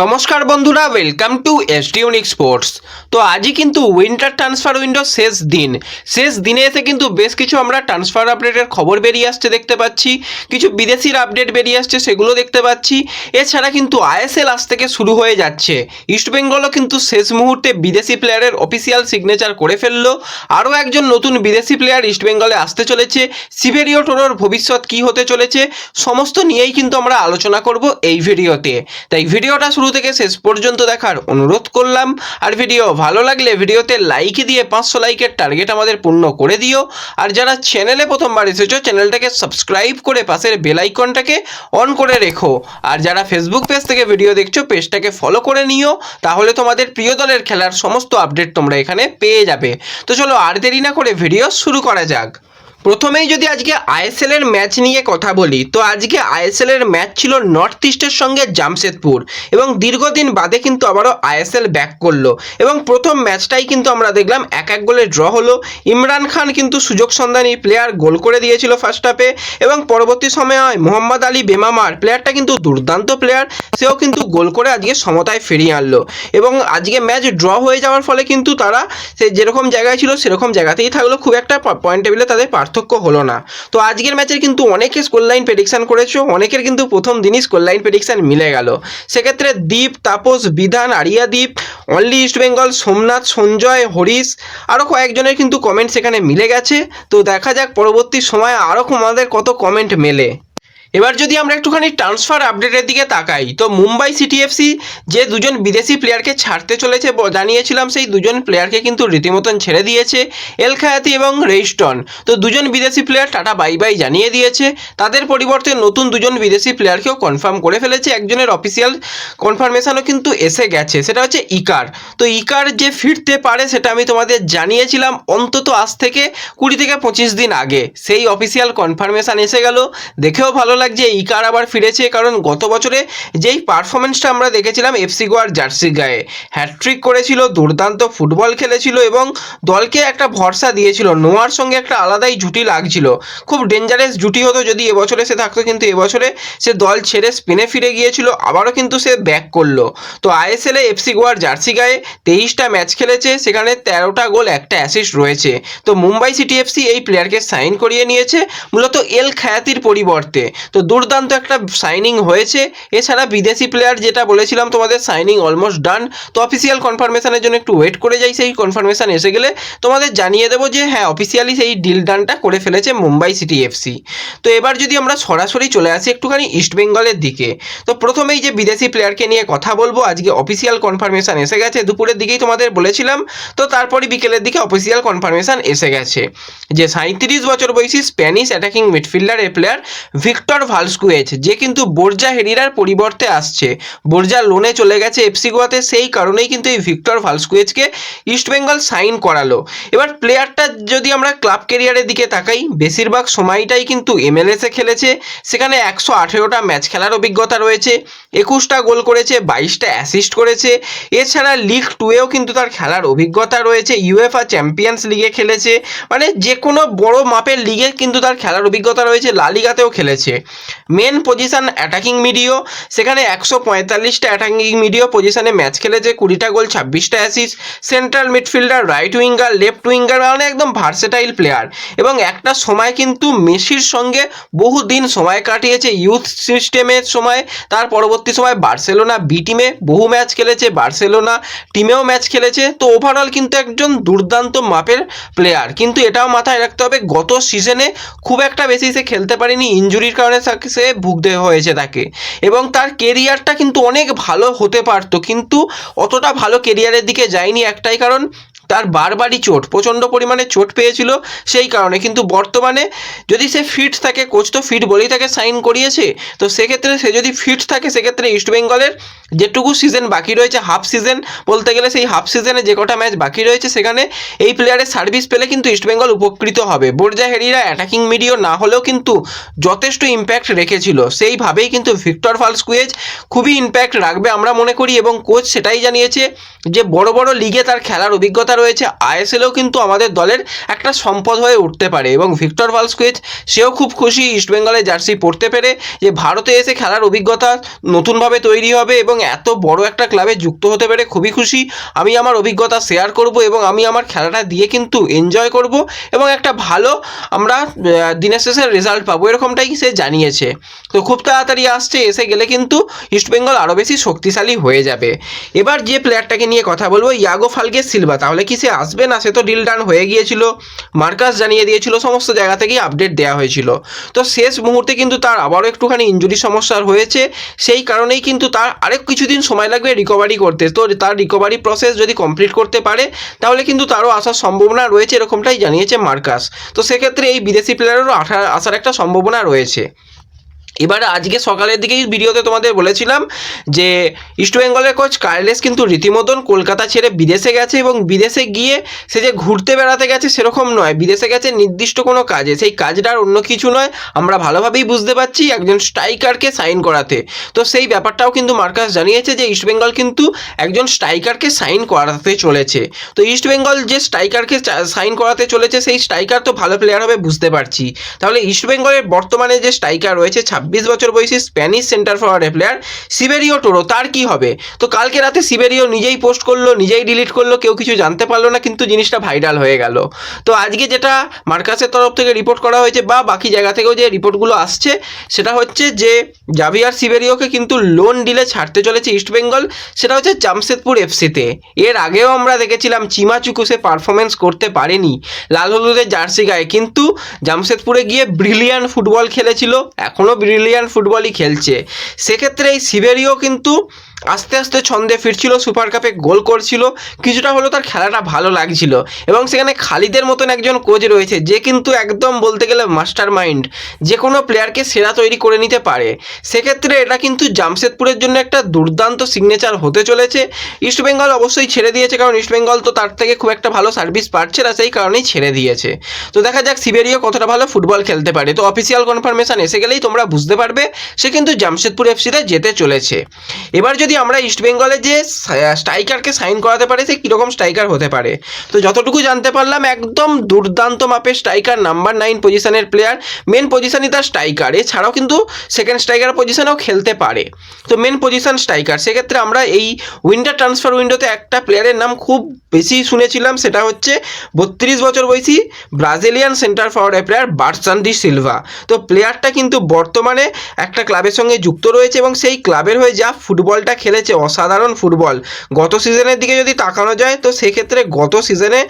নমস্কার বন্ধুরা welcome to S unique sports তো আজই কিন্তু উইন্টার ট্রান্সফার উইন্ডো শেষ দিন। শেষ দিনে এসে কিন্তু বেশ কিছু আমরা ট্রান্সফার আপডেটের খবর বেরিয়ে আসছে দেখতে পাচ্ছি। কিছু বিদেশির আপডেট বেরিয়ে আসছে, সেগুলো দেখতে পাচ্ছি। এছাড়া কিন্তু আইএসএল আজ থেকে শুরু হয়ে যাচ্ছে। ইস্টবেঙ্গলও কিন্তু শেষ মুহূর্তে বিদেশি প্লেয়ারের অফিসিয়াল সিগনেচার করে ফেলল। আরও একজন নতুন বিদেশি প্লেয়ার ইস্টবেঙ্গলে আসতে চলেছে। সিভেরিও টোরোর ভবিষ্যৎ কী হতে চলেছে, সমস্ত নিয়েই কিন্তু আমরা আলোচনা করব এই ভিডিওতে। তাই ভিডিওটা শুরু থেকে শেষ পর্যন্ত দেখার অনুরোধ করলাম। আর ভিডিও ভালো লাগলে ভিডিওতে লাইক দিয়ে পাঁচশো লাইকের টার্গেট আমাদের পূর্ণ করে দিও। আর যারা চ্যানেলে প্রথমবার এসেছ চ্যানেলটাকে সাবস্ক্রাইব করে পাশের বেল আইকনটাকে অন করে রেখো। আর যারা ফেসবুক পেজ থেকে ভিডিও দেখছ পেজটাকে ফলো করে নিও। তাহলে তোমাদের প্রিয় দলের খেলার সমস্ত আপডেট তোমরা এখানে পেয়ে যাবে। তো চলো আর দেরি না করে ভিডিও শুরু করা যাক। প্রথমেই যদি আজকে আইএসএল এর ম্যাচ নিয়ে কথা বলি, তো আজকে আইএসএল এর ম্যাচ ছিল নর্থ ইস্টের সঙ্গে জামশেদপুর এবং দীর্ঘদিন বাদে কিন্তু আবারও আইএসএল ব্যাক করল এবং প্রথম ম্যাচটাই কিন্তু আমরা দেখলাম এক এক গোলে ড্র হলো। ইমরান খান কিন্তু সুযোগ সন্ধানী প্লেয়ার গোল করে দিয়েছিল ফার্স্ট হাফে এবং পরবর্তী সময়ে মোহাম্মদ আলী বেমামার প্লেয়ারটা কিন্তু দুর্দান্ত প্লেয়ার সেও কিন্তু গোল করে আজকে সমতায় ফিরিয়ে আনলো এবং আজকে ম্যাচ ড্র হয়ে যাওয়ার ফলে কিন্তু তারা সে যেরকম জায়গায় ছিল সেরকম জায়গাতেই থাকল। খুব একটা পয়েন্ট টেবিলে তাদের পার্থক্য হলো না। তো আজকের ম্যাচের কিন্তু অনেকে স্কোর লাইন প্রেডিকশান করেছ, অনেকের কিন্তু প্রথম দিনই স্কোর লাইন প্রেডিকশান মিলে গেল। সেক্ষেত্রে দীপ, তাপস, বিধান, আরিয়া দ্বীপ অনলি ইস্ট বেঙ্গল সোমনাথ, সঞ্জয়, হরিশ আরও কয়েকজনের কিন্তু কমেন্ট সেখানে মিলে গেছে। তো দেখা যাক পরবর্তী সময়ে আরও আমাদের কত কমেন্ট মেলে। এবার যদি আমরা একটুখানি ট্রান্সফার আপডেটের দিকে তাকাই, তো মুম্বাই সিটি এফসি যে দুজন বিদেশি প্লেয়ারকে ছাড়তে চলেছে জানিয়েছিলাম, সেই দুজন প্লেয়ারকে কিন্তু রীতিমতন ছেড়ে দিয়েছে এল খায়াতি এবং রেইস্টন তো দুজন বিদেশি প্লেয়ার টাটা বাই বাই জানিয়ে দিয়েছে। তাদের পরিবর্তে নতুন দুজন বিদেশি প্লেয়ারকেও কনফার্ম করে ফেলেছে। একজনের অফিসিয়াল কনফার্মেশনও কিন্তু এসে গেছে, সেটা হচ্ছে ইকার তো ইকার যে ফিরতে পারে, সেটা আমি তোমাদের জানিয়েছিলাম অন্তত আজ থেকে কুড়ি থেকে পঁচিশ দিন আগে। সেই অফিসিয়াল কনফার্মেশন এসে গেল। দেখেও ভালো লাগছে ইকার আবার ফিরেছে? কারণ গত বছরে যেই পারফরমেন্সটা আমরা দেখেছিলাম এফসি গোয়ার জার্সি গায়ে হ্যাট্রিক করেছিল, দুর্দান্ত ফুটবল খেলেছিল এবং দলকে একটা ভরসা দিয়েছিল। নোয়ার সঙ্গে একটা আলাদাই জুটি লাগছিল। খুব ডেঞ্জারাস জুটি হতো যদি এবছরে সে থাকতো, কিন্তু এবছরে সে দল ছেড়ে স্পেনে ফিরে গিয়েছিল, আবারও কিন্তু সে ব্যাক করল। তো আইএসএলে এফসি গোয়ার জার্সি গায়ে তেইশটা ম্যাচ খেলেছে, সেখানে তেরোটা গোল, একটা অ্যাসিস্ট রয়েছে। তো মুম্বাই সিটি এফসি এই প্লেয়ারকে সাইন করিয়ে নিয়েছে, মূলত এল খায়াতির পরিবর্তে। তো দুর্দান্ত একটা সাইনিং হয়েছে। এছাড়া বিদেশি প্লেয়ার যেটা বলেছিলাম তোমাদের সাইনিং অলমোস্ট ডান তো অফিসিয়াল কনফার্মেশনের জন্য একটু ওয়েট করে যাই, সেই কনফার্মেশন এসে গেলে তোমাদের জানিয়ে দেবো যে হ্যাঁ অফিসিয়ালি সেই ডিল ডানটা করে ফেলেছে মুম্বাই সিটি এফসি তো এবার যদি আমরা সরাসরি চলে আসি একটুখানি ইস্ট বেঙ্গলের দিকে, তো প্রথমেই যে বিদেশি প্লেয়ারকে নিয়ে কথা বলব, আজকে অফিসিয়াল কনফার্মেশন এসে গেছে। দুপুরের দিকেই তোমাদের বলেছিলাম, তো তারপরে বিকেলের দিকে অফিসিয়াল কনফার্মেশন এসে গেছে। যে সাঁত্রিশ বছর বয়সী Spanish attacking midfielder A player Victor Vazquez যে কিন্তু বোর্জা হেরিরার পরিবর্তে আসছে। বোর্জা লোনে চলে গেছে এফসি গোয়াতে, সেই কারণেই কিন্তু এই ভিক্টর ভালস্কুয়েজকে ইস্টবেঙ্গল সাইন করালো। এবার প্লেয়ারটা যদি আমরা ক্লাব কেরিয়ারের দিকে তাকাই, বেশিরভাগ সময়টাই কিন্তু এমএলএসে খেলেছে। সেখানে একশো আঠেরোটা ম্যাচ খেলার অভিজ্ঞতা রয়েছে। একুশটা গোল করেছে, বাইশটা অ্যাসিস্ট করেছে। এছাড়া লিগ টুয়েও কিন্তু তার খেলার অভিজ্ঞতা রয়েছে। ইউএফআ চ্যাম্পিয়ন্স লিগে খেলেছে। মানে যে কোনো বড় মাপের লিগে কিন্তু তার খেলার অভিজ্ঞতা রয়েছে। লালিগাতেও খেলেছে। মেন পজিশন অ্যাটাকিং মিডিও সেখানে একশো পঁয়তাল্লিশটা অ্যাটাকিং মিডিও পজিশনে ম্যাচ খেলেছে, কুড়িটা গোল, ছাব্বিশটা অ্যাসিস central midfielder right winger left winger মানে একদম ভার্সেটাইল প্লেয়ার এবং একটা সময় কিন্তু মেসির সঙ্গে বহু দিন সময় কাটিয়েছে ইউথ সিস্টেমের সময়, তার পরবর্তী সময় বার্সেলোনা বি টিমে বহু ম্যাচ খেলেছে, বার্সেলোনা টিমেও ম্যাচ খেলেছে, তো ওভারঅল কিন্তু একজন দুর্দান্ত মাপের প্লেয়ার কিন্তু এটাও মাথায় রাখতে হবে, গত সিজনে খুব একটা বেশি সে খেলতে পারেনি ইঞ্জুরির কারণে সে ভুগতে হয়েছে তাকে। এবং তার কেরিয়ারটা কিন্তু অনেক ভালো হতে পারতো, কিন্তু অতটা ভালো কেরিয়ারের দিকে যায়নি একটাই কারণ তার বারবারই চোট, প্রচণ্ড পরিমাণে চোট পেয়েছিল সেই কারণে। কিন্তু বর্তমানে যদি সে ফিট থাকে কোচ তো ফিট বলেই তাকে সাইন করিয়েছে, তো সেক্ষেত্রে সে যদি ফিট থাকে, সেক্ষেত্রে ইস্টবেঙ্গলের যেটুকু সিজন বাকি রয়েছে হাফ সিজন বলতে গেলে সেই হাফ সিজনে যে কটা ম্যাচ বাকি রয়েছে, সেখানে এই প্লেয়ারের সার্ভিস পেলে কিন্তু ইস্টবেঙ্গল উপকৃত হবে। বোর্জা হেরিরা অ্যাটাকিং মিডিও না হলেও কিন্তু যথেষ্ট ইম্প্যাক্ট রেখেছিল। সেইভাবেই কিন্তু ভিক্টর ফালস্কুয়েজ খুবই ইম্প্যাক্ট রাখবে আমরা মনে করি এবং কোচ সেটাই জানিয়েছে যে বড় বড় লিগে তার খেলার অভিজ্ঞতা রয়েছে, আইএসএলেও কিন্তু আমাদের দলের একটা সম্পদ হয়ে উঠতে পারে এবং ভিক্টর ভালস্কুয়েজ সেও খুব খুশি ইস্টবেঙ্গলের জার্সি পড়তে পেরে যে ভারতে এসে খেলার অভিজ্ঞতা নতুনভাবে তৈরি হবে এবং এত বড় একটা ক্লাবে যুক্ত হতে পেরে খুবই খুশি। আমি আমার অভিজ্ঞতা শেয়ার করব এবং আমি আমার খেলাটা দিয়ে কিন্তু এনজয় করব এবং একটা ভালো আমরা দিনের শেষে রেজাল্ট পাবো, এরকমটাই সে জানিয়েছে। তো খুব তাড়াতাড়ি আসছে, এসে গেলে কিন্তু ইস্টবেঙ্গল আরও বেশি শক্তিশালী হয়ে যাবে। এবার যে প্লেয়ারটাকে নিয়ে কথা বলব ইয়াগো ফালকে সিলভা তাহলে কি সে আসবে না, সে তো ডিল ডান হয়ে গিয়েছিল। মার্কাস জানিয়ে দিয়েছিল, সমস্ত জায়গা থেকেই আপডেট দেওয়া হয়েছিল। তো শেষ মুহূর্তে কিন্তু তার আবারও একটুখানি ইঞ্জুরি সমস্যার হয়েছে। সেই কারণেই কিন্তু তার আরেক কিছুদিন সময় লাগবে রিকভারি করতে। তো তার রিকভারি প্রসেস যদি কমপ্লিট করতে পারে, তাহলে কিন্তু তারও আসার সম্ভাবনা রয়েছে, এরকমটাই জানিয়েছে মার্কাস। তো সেক্ষেত্রে এই বিদেশি প্লেয়ারেরও আসার একটা সম্ভাবনা রয়েছে। এবারে আজকে সকালের দিকেই ভিডিওতে তোমাদের বলেছিলাম যে ইস্টবেঙ্গলের কোচ কার্লেস কিন্তু রীতিমতন কলকাতা ছেড়ে বিদেশে গেছে এবং বিদেশে গিয়ে সে যে ঘুরতে বেড়াতে গেছে সেরকম নয়। বিদেশে গেছে নির্দিষ্ট কোনো কাজে। সেই কাজটা আর অন্য কিছু নয়। আমরা ভালোভাবেই বুঝতে পারছি একজন স্ট্রাইকারকে সাইন করাতে। তো সেই ব্যাপারটাও কিন্তু মার্কাস জানিয়েছে যে ইস্টবেঙ্গল কিন্তু একজন স্ট্রাইকারকে সাইন করাতে চলেছে। তো ইস্টবেঙ্গল যে স্ট্রাইকারকে সাইন করাতে চলেছে সেই স্ট্রাইকার তো ভালো প্লেয়ার হবে, বুঝতে পারছি। তাহলে ইস্টবেঙ্গলের বর্তমানে যে স্ট্রাইকার রয়েছে ছাব্বিশ বছর বয়সী Spanish centre forward player Siverio Toro, তার কি হবে? তো কালকে রাতে সিবেরিও নিজেই পোস্ট করল, নিজেই ডিলিট করল, কেউ কিছু জানতে পারল না, কিন্তু জিনিসটা ভাইরাল হয়ে গেল। তো আজকে যেটা মার্কাসের তরফ থেকে রিপোর্ট করা হয়েছে বা বাকি জায়গা থেকেও যে রিপোর্টগুলো আসছে, সেটা হচ্ছে যে জাভিয়ার সিবেরিওকে কিন্তু লোন ডিলে ছাড়তে চলেছে ইস্টবেঙ্গল সেটা হচ্ছে জামশেদপুর এফসিতে এর আগেও আমরা দেখেছিলাম চিমাচুকু সে পারফরমেন্স করতে পারেনি লাল হলুদের জার্সি গায়ে, কিন্তু জামশেদপুরে গিয়ে ব্রিলিয়ান ফুটবল খেলেছিল এখনও ব্রিলিয়ান ফুটবলই খেলছে। সেক্ষেত্রে এই সিবেরিও কিন্তু আস্তে আস্তে ছন্দে ফিরছিল, সুপার কাপে গোল করছিল, কিছুটা হলেও তার খেলাটা ভালো লাগছিল। এবং সেখানে খালিদের মতন একজন কোচ রয়েছে, যে কিন্তু একদম বলতে গেলে মাস্টার মাইন্ড যে কোনো প্লেয়ারকে সেরা তৈরি করে নিতে পারে। সেক্ষেত্রে এটা কিন্তু জামশেদপুরের জন্য একটা দুর্দান্ত সিগনেচার হতে চলেছে। ইস্টবেঙ্গল অবশ্যই ছেড়ে দিয়েছে, কারণ ইস্টবেঙ্গল তো তার থেকে খুব একটা ভালো সার্ভিস পাচ্ছে না, সেই কারণেই ছেড়ে দিয়েছে। তো দেখা যাক সিবেরিও কতটা ভালো ফুটবল খেলতে পারে। তো অফিসিয়াল কনফার্মেশন এসে গেলেই তোমরা বুঝতে পারবে, সে কিন্তু জামশেদপুর এফসিতে যেতে চলেছে। এবার যদি আমরা ইস্টবেঙ্গলে যে স্ট্রাইকারকে সাইন করাতে পারে, সে কীরকম স্ট্রাইকার হতে পারে? তো যতটুকু জানতে পারলাম, একদম দুর্দান্ত মাপের স্ট্রাইকার নাম্বার নাইন পজিশনের প্লেয়ার মেন পজিশনই তার স্ট্রাইকার এছাড়াও কিন্তু সেকেন্ড স্ট্রাইকার পজিশনেও খেলতে পারে। তো মেন পজিশন স্ট্রাইকার সেক্ষেত্রে আমরা এই উইন্টার ট্রান্সফার উইন্ডোতে একটা প্লেয়ারের নাম খুব বেশি শুনেছিলাম, সেটা হচ্ছে বত্রিশ বছর বয়সী ব্রাজিলিয়ান সেন্টার ফরওয়ার্ড প্লেয়ার বার্সান ডি সিলভা তো প্লেয়ারটা কিন্তু বর্তমানে একটা ক্লাবের সঙ্গে যুক্ত রয়েছে এবং সেই ক্লাবের হয়ে যা ফুটবলটা খেলেছে অসাধারণ ফুটবল। গত সিজনের দিকে যদি তাকানো যায়, তো সেক্ষেত্রে গত সিজনে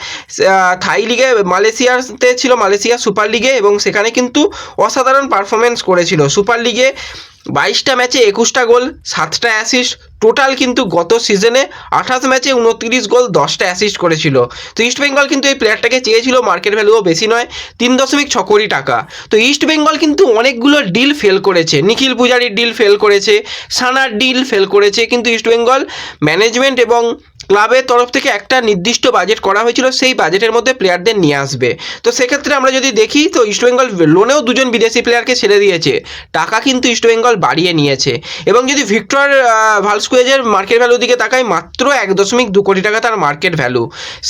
থাই লিগে মালয়েশিয়াতে ছিল মালয়েশিয়া সুপার লিগে এবং সেখানে কিন্তু অসাধারণ পারফরমেন্স করেছিল। সুপার লিগে বাইশটা ম্যাচে একুশটা গোল, সাতটা অ্যাসিস্ট টোটাল কিন্তু গত সিজনে আঠাশ ম্যাচে উনত্রিশ গোল, দশটা অ্যাসিস্ট করেছিল। তো ইস্ট বেঙ্গল কিন্তু এই প্লেয়ারটাকে চেয়েছিল মার্কেট ভ্যালুও বেশি নয়, তিন দশমিক ছ কোটি টাকা। তো ইস্ট বেঙ্গল কিন্তু অনেকগুলো ডিল ফেল করেছে। নিখিল পূজারির ডিল ফেল করেছে সানার ডিল ফেল করেছে, কিন্তু ইস্ট বেঙ্গল ম্যানেজমেন্ট এবং ক্লাবের তরফ থেকে একটা নির্দিষ্ট বাজেট করা হয়েছিল, সেই বাজেটের মধ্যে প্লেয়ারদের নিয়ে আসবে। তো সেক্ষেত্রে আমরা যদি দেখি, তো ইস্টবেঙ্গল লোনেও দুজন বিদেশি প্লেয়ারকে ছেড়ে দিয়েছে। টাকা কিন্তু ইস্টবেঙ্গল বাড়িয়ে নিয়েছে। এবং যদি ভিক্টর ভালস্কুয়েজের মার্কেট ভ্যালু দিকে তাকাই, মাত্র এক দশমিক দু কোটি টাকা তার মার্কেট ভ্যালু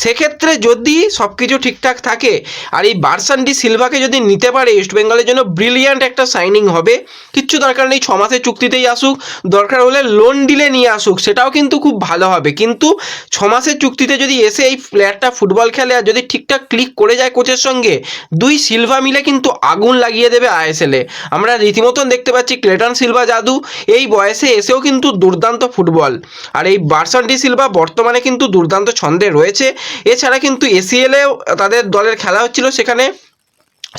সেক্ষেত্রে যদি সব কিছু ঠিকঠাক থাকে, আর এই বারসান্ডি সিলভাকে যদি নিতে পারে ইস্টবেঙ্গলের জন্য ব্রিলিয়ান্ট একটা সাইনিং হবে। কিচ্ছু দরকার নেই, ছ মাসের চুক্তিতেই আসুক। দরকার হলে লোন ডিলে নিয়ে আসুক, সেটাও কিন্তু খুব ভালো হবে। কিন্তু ছ মাসের চুক্তিতে যদি এসে এই প্লেয়ারটা ফুটবল খেলে আর যদি ঠিকঠাক ক্লিক করে যায় কোচের সঙ্গে, দুই সিলভা মিলে কিন্তু আগুন লাগিয়ে দেবে আইএসএলে আমরা রীতিমতন দেখতে পাচ্ছি ক্লেটন সিলভা জাদু এই বয়সে এসেও কিন্তু দুর্দান্ত ফুটবল আর এই বার্সান ডি সিলভা বর্তমানে কিন্তু দুর্দান্ত ছন্দে রয়েছে। এছাড়া কিন্তু এসিএলেও তাদের দলের খেলা হচ্ছিল সেখানে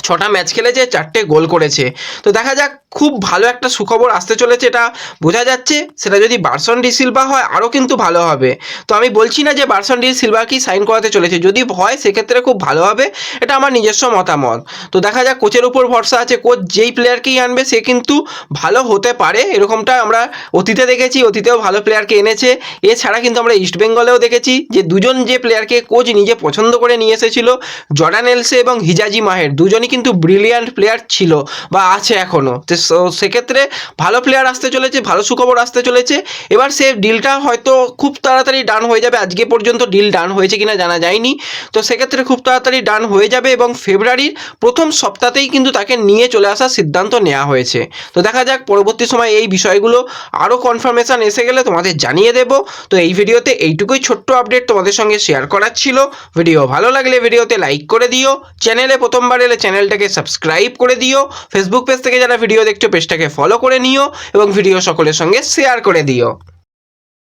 ছটা ম্যাচ খেলেছে চারটে গোল করেছে। তো দেখা যাক, খুব ভালো একটা সুখবর আসতে চলেছে এটা। বোঝা যাচ্ছে, সেটা যদি বার্সন ডি সিলভা হয়, আরও কিন্তু ভালো হবে। তো আমি বলছি না যে বার্সন ডি সিলভাকেই সাইন করাতে চলেছে। যদি হয়, সেক্ষেত্রে খুব ভালো হবে, এটা আমার নিজস্ব মতামত। তো দেখা যাক কোচের উপর ভরসা আছে। কোচ যেই প্লেয়ারকেই আনবে, সে কিন্তু ভালো হতে পারে। এরকমটা আমরা অতীতে দেখেছি, অতীতেও ভালো প্লেয়ারকে এনেছে। এছাড়া কিন্তু আমরা ইস্ট বেঙ্গলেও দেখেছি যে দুজন যে প্লেয়ারকে কোচ নিজে পছন্দ করে নিয়ে এসেছিল, জর্ডান এলসে এবং হিজাজি মাহের। দুজনই কিন্তু ব্রিলিয়ান্ট প্লেয়ার ছিল বা আছে এখনও তো সেক্ষেত্রে ভালো প্লেয়ার আসতে চলেছে, ভালো সুখবর আসতে চলেছে। এবার সে ডিলটা হয়তো খুব তাড়াতাড়ি ডান হয়ে যাবে। আজকে পর্যন্ত ডিল ডান হয়েছে কিনা জানা যায়নি। তো সেক্ষেত্রে খুব তাড়াতাড়ি ডান হয়ে যাবে এবং ফেব্রুয়ারির প্রথম সপ্তাহতেই কিন্তু তাকে নিয়ে চলে আসার সিদ্ধান্ত নেওয়া হয়েছে। তো দেখা যাক, পরবর্তী সময় এই বিষয়গুলো আরও কনফার্মেশন এসে গেলে তোমাদের জানিয়ে দেব। তো এই ভিডিওতে এইটুকুই ছোট্ট আপডেট তোমাদের সঙ্গে শেয়ার করার ছিল। ভিডিও ভালো লাগলে ভিডিওতে লাইক করে দিও। চ্যানেলে প্রথমবার এলে চ্যানেলটাকে সাবস্ক্রাইব করে দিও ফেসবুক পেজ থেকে যারা ভিডিও দেখছ পেজটাকে ফলো করে নিও এবং ভিডিও সকলের সঙ্গে শেয়ার করে দিও।